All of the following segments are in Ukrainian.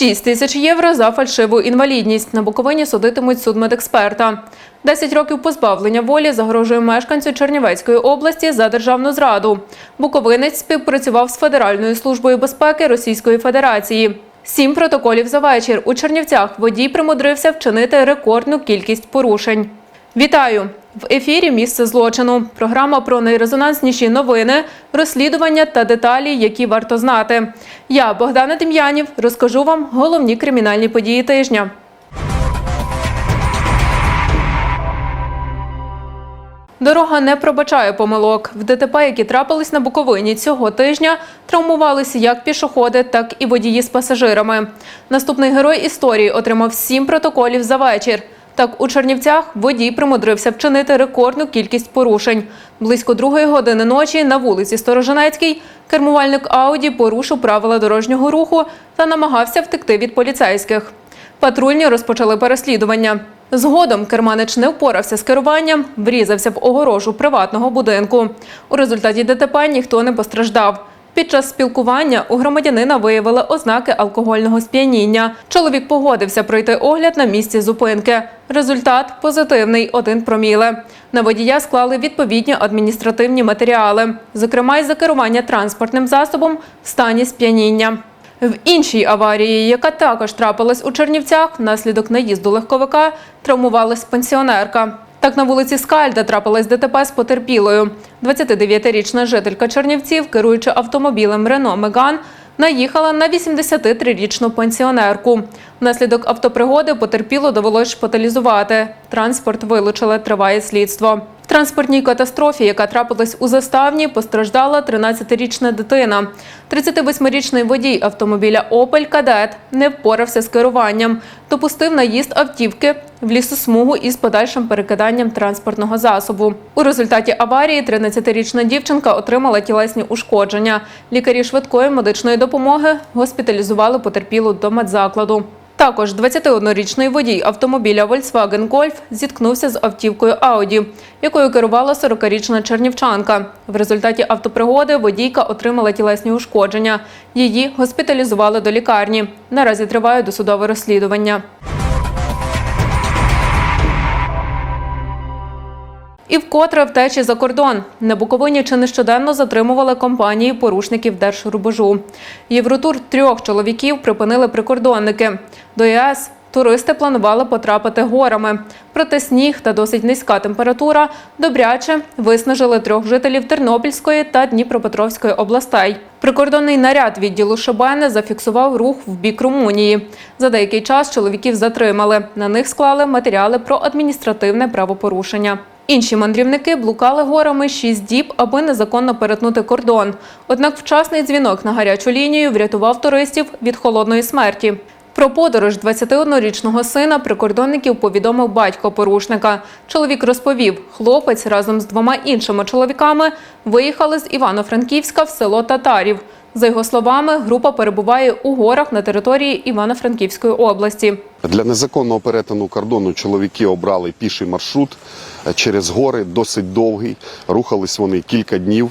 6 тисяч євро за фальшиву інвалідність. На Буковині судитимуть судмедексперта. 10 років позбавлення волі загрожує мешканцю Чернівецької області за державну зраду. Буковинець співпрацював з Федеральною службою безпеки Російської Федерації. Сім протоколів за вечір. У Чернівцях водій примудрився вчинити рекордну кількість порушень. Вітаю! В ефірі місце злочину. Програма про найрезонансніші новини, розслідування та деталі, які варто знати. Я, Богдана Дем'янів, розкажу вам головні кримінальні події тижня. Дорога не пробачає помилок. В ДТП, які трапились на Буковині цього тижня, травмувалися як пішоходи, так і водії з пасажирами. Наступний герой історії отримав сім протоколів за вечір. Так, у Чернівцях водій примудрився вчинити рекордну кількість порушень. Близько другої години ночі на вулиці Сторожинецькій кермувальник Ауді порушив правила дорожнього руху та намагався втекти від поліцейських. Патрульні розпочали переслідування. Згодом керманич не впорався з керуванням, врізався в огорожу приватного будинку. У результаті ДТП ніхто не постраждав. Під час спілкування у громадянина виявили ознаки алкогольного сп'яніння. Чоловік погодився пройти огляд на місці зупинки. Результат позитивний – один проміле. На водія склали відповідні адміністративні матеріали, зокрема й за керування транспортним засобом в стані сп'яніння. В іншій аварії, яка також трапилась у Чернівцях, внаслідок наїзду легковика травмувалась пенсіонерка. Так на вулиці Скальда трапилась ДТП з потерпілою. 29-річна жителька Чернівців, керуючи автомобілем Рено Меган, наїхала на 83-річну пенсіонерку. Внаслідок автопригоди потерпіло довелось шпиталізувати. Транспорт вилучили, триває слідство. Транспортній катастрофі, яка трапилась у заставні, постраждала 13-річна дитина. 38-річний водій автомобіля «Опель Кадет» не впорався з керуванням, допустив наїзд автівки в лісосмугу із подальшим перекиданням транспортного засобу. У результаті аварії 13-річна дівчинка отримала тілесні ушкодження. Лікарі швидкої медичної допомоги госпіталізували потерпілу до медзакладу. Також 21-річний водій автомобіля Volkswagen Golf зіткнувся з автівкою Audi, якою керувала 40-річна чернівчанка. В результаті автопригоди водійка отримала тілесні ушкодження. Її госпіталізували до лікарні. Наразі триває досудове розслідування. І вкотре втечі за кордон. На Буковині чи нещоденно затримували компанії порушників держрубежу. Євротур трьох чоловіків припинили прикордонники. До ЄС туристи планували потрапити горами. Проте сніг та досить низька температура добряче виснажили трьох жителів Тернопільської та Дніпропетровської областей. Прикордонний наряд відділу Шабене зафіксував рух в бік Румунії. За деякий час чоловіків затримали. На них склали матеріали про адміністративне правопорушення. Інші мандрівники блукали горами шість діб, аби незаконно перетнути кордон. Однак вчасний дзвінок на гарячу лінію врятував туристів від холодної смерті. Про подорож 21-річного сина прикордонників повідомив батько порушника. Чоловік розповів, хлопець разом з двома іншими чоловіками виїхали з Івано-Франківська в село Татарів. За його словами, група перебуває у горах на території Івано-Франківської області. Для незаконного перетину кордону чоловіки обрали піший маршрут е, через гори, досить довгий. Рухались вони кілька днів.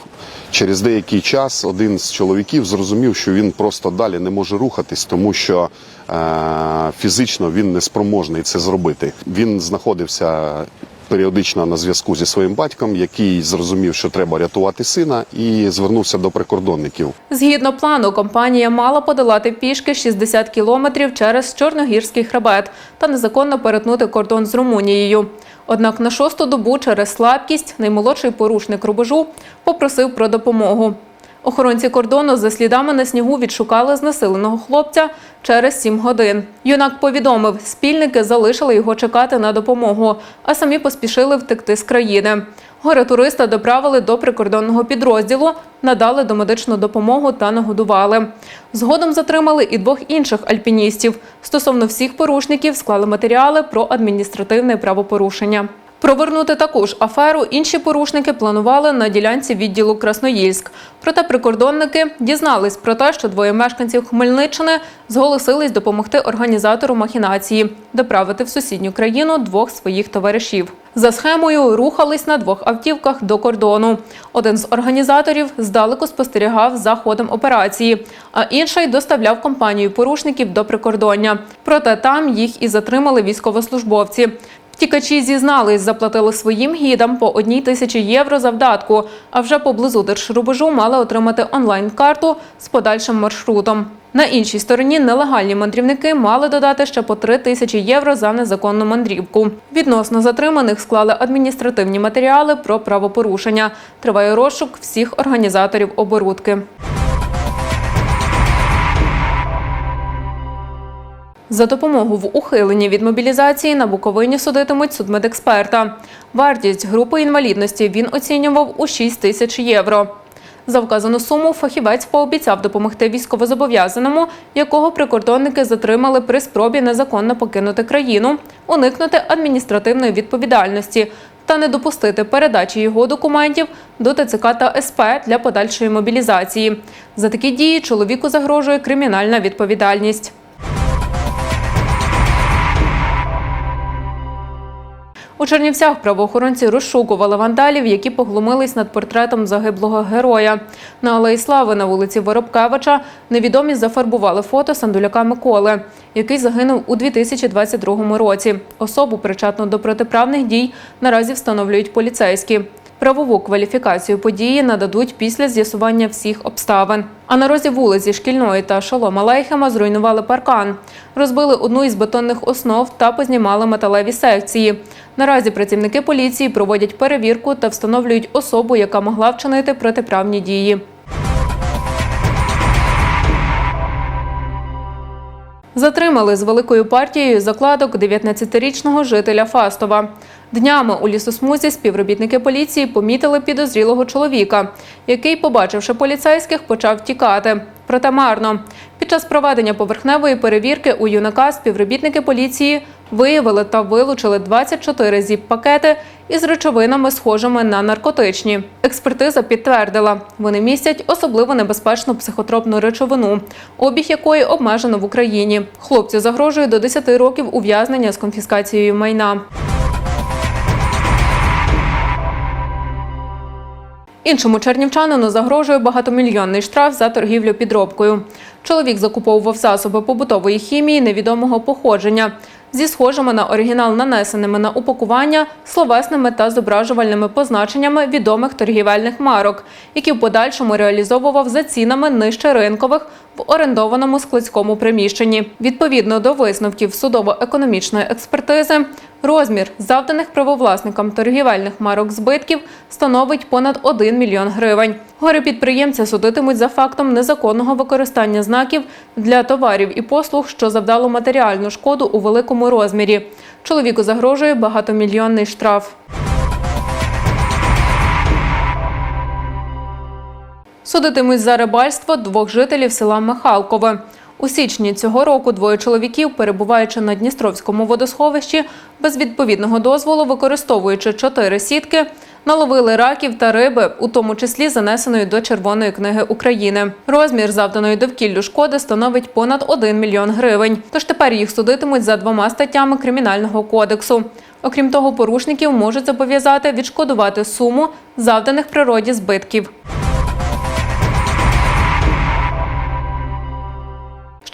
Через деякий час один з чоловіків зрозумів, що він просто далі не може рухатись, тому що е, фізично він не спроможний це зробити. Він знаходився періодично на зв'язку зі своїм батьком, який зрозумів, що треба рятувати сина, і звернувся до прикордонників. Згідно плану, компанія мала подолати пішки 60 кілометрів через Чорногірський хребет та незаконно перетнути кордон з Румунією. Однак на шосту добу через слабкість наймолодший порушник рубежу попросив про допомогу. Охоронці кордону за слідами на снігу відшукали знесиленого хлопця через сім годин. Юнак повідомив, спільники залишили його чекати на допомогу, а самі поспішили втекти з країни. Горе туриста доправили до прикордонного підрозділу, надали домедичну допомогу та нагодували. Згодом затримали і двох інших альпіністів. Стосовно всіх порушників склали матеріали про адміністративне правопорушення. Провернути таку ж аферу інші порушники планували на ділянці відділу Красноїльськ. Проте прикордонники дізнались про те, що двоє мешканців Хмельниччини зголосились допомогти організатору махінації доправити в сусідню країну двох своїх товаришів. За схемою рухались на двох автівках до кордону. Один з організаторів здалеку спостерігав за ходом операції, а інший доставляв компанію порушників до прикордоння. Проте там їх і затримали військовослужбовці. Втікачі зізнались, заплатили своїм гідам по одній тисячі євро за вдатку, а вже поблизу держрубежу мали отримати онлайн-карту з подальшим маршрутом. На іншій стороні нелегальні мандрівники мали додати ще по три тисячі євро за незаконну мандрівку. Відносно затриманих склали адміністративні матеріали про правопорушення. Триває розшук всіх організаторів оборудки. За допомогу в ухиленні від мобілізації на Буковині судитимуть судмедексперта. Вартість групи інвалідності він оцінював у 6 тисяч євро. За вказану суму фахівець пообіцяв допомогти військовозобов'язаному, якого прикордонники затримали при спробі незаконно покинути країну, уникнути адміністративної відповідальності та не допустити передачі його документів до ТЦК та СП для подальшої мобілізації. За такі дії чоловіку загрожує кримінальна відповідальність. У Чернівцях правоохоронці розшукували вандалів, які поглумились над портретом загиблого героя. На Алеї Слави на вулиці Воробкевича невідомі зафарбували фото Сандуляка Миколи, який загинув у 2022 році. Особу, причетну до протиправних дій, наразі встановлюють поліцейські. Правову кваліфікацію події нададуть після з'ясування всіх обставин. А на розі вулиці Шкільної та Шолома Лейхема зруйнували паркан, розбили одну із бетонних основ та познімали металеві секції. Наразі працівники поліції проводять перевірку та встановлюють особу, яка могла вчинити протиправні дії. Затримали з великою партією закладок 19-річного жителя Фастова. Днями у лісосмузі співробітники поліції помітили підозрілого чоловіка, який, побачивши поліцейських, почав тікати. Проте марно. Під час проведення поверхневої перевірки у юнака співробітники поліції виявили та вилучили 24 зіп-пакети із речовинами, схожими на наркотичні. Експертиза підтвердила, вони містять особливо небезпечну психотропну речовину, обіг якої обмежено в Україні. Хлопцю загрожує до 10 років ув'язнення з конфіскацією майна. Іншому чернівчанину загрожує багатомільйонний штраф за торгівлю підробкою. Чоловік закуповував засоби побутової хімії невідомого походження зі схожими на оригінал нанесеними на упакування словесними та зображувальними позначеннями відомих торгівельних марок, які в подальшому реалізовував за цінами нижче ринкових в орендованому складському приміщенні. Відповідно до висновків судово-економічної експертизи, розмір завданих правовласникам торгівельних марок збитків становить понад 1 мільйон гривень. Горе підприємця судитимуть за фактом незаконного використання знаків для товарів і послуг, що завдало матеріальну шкоду у великому розмірі. Чоловіку загрожує багатомільйонний штраф. Судитимуть за рибальство двох жителів села Михалкове. У січні цього року двоє чоловіків, перебуваючи на Дністровському водосховищі, без відповідного дозволу, використовуючи чотири сітки, наловили раків та риби, у тому числі занесеної до Червоної книги України. Розмір завданої довкіллю шкоди становить понад 1 мільйон гривень. Тож тепер їх судитимуть за двома статтями Кримінального кодексу. Окрім того, порушників можуть зобов'язати відшкодувати суму завданих природі збитків.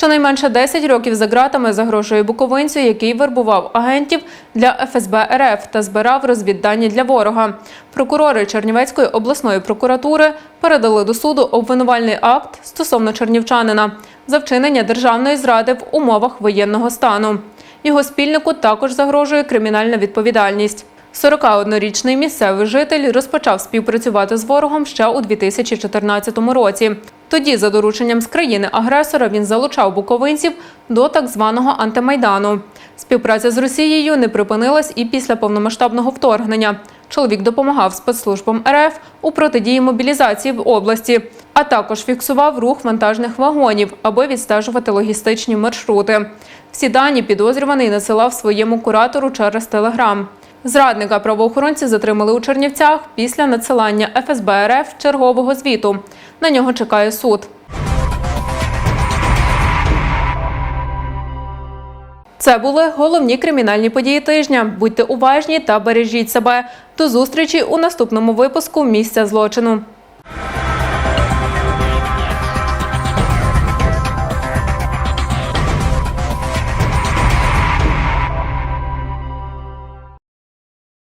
Щонайменше 10 років за ґратами загрожує буковинцю, який вербував агентів для ФСБ РФ та збирав розвіддані для ворога. Прокурори Чернівецької обласної прокуратури передали до суду обвинувальний акт стосовно чернівчанина за вчинення державної зради в умовах воєнного стану. Його спільнику також загрожує кримінальна відповідальність. 41-річний місцевий житель розпочав співпрацювати з ворогом ще у 2014 році. Тоді, за дорученням з країни-агресора, він залучав буковинців до так званого антимайдану. Співпраця з Росією не припинилась і після повномасштабного вторгнення. Чоловік допомагав спецслужбам РФ у протидії мобілізації в області, а також фіксував рух вантажних вагонів, аби відстежувати логістичні маршрути. Всі дані підозрюваний насилав своєму куратору через телеграм. Зрадника правоохоронці затримали у Чернівцях після надсилання ФСБ РФ чергового звіту. На нього чекає суд. Це були головні кримінальні події тижня. Будьте уважні та бережіть себе. До зустрічі у наступному випуску місця злочину.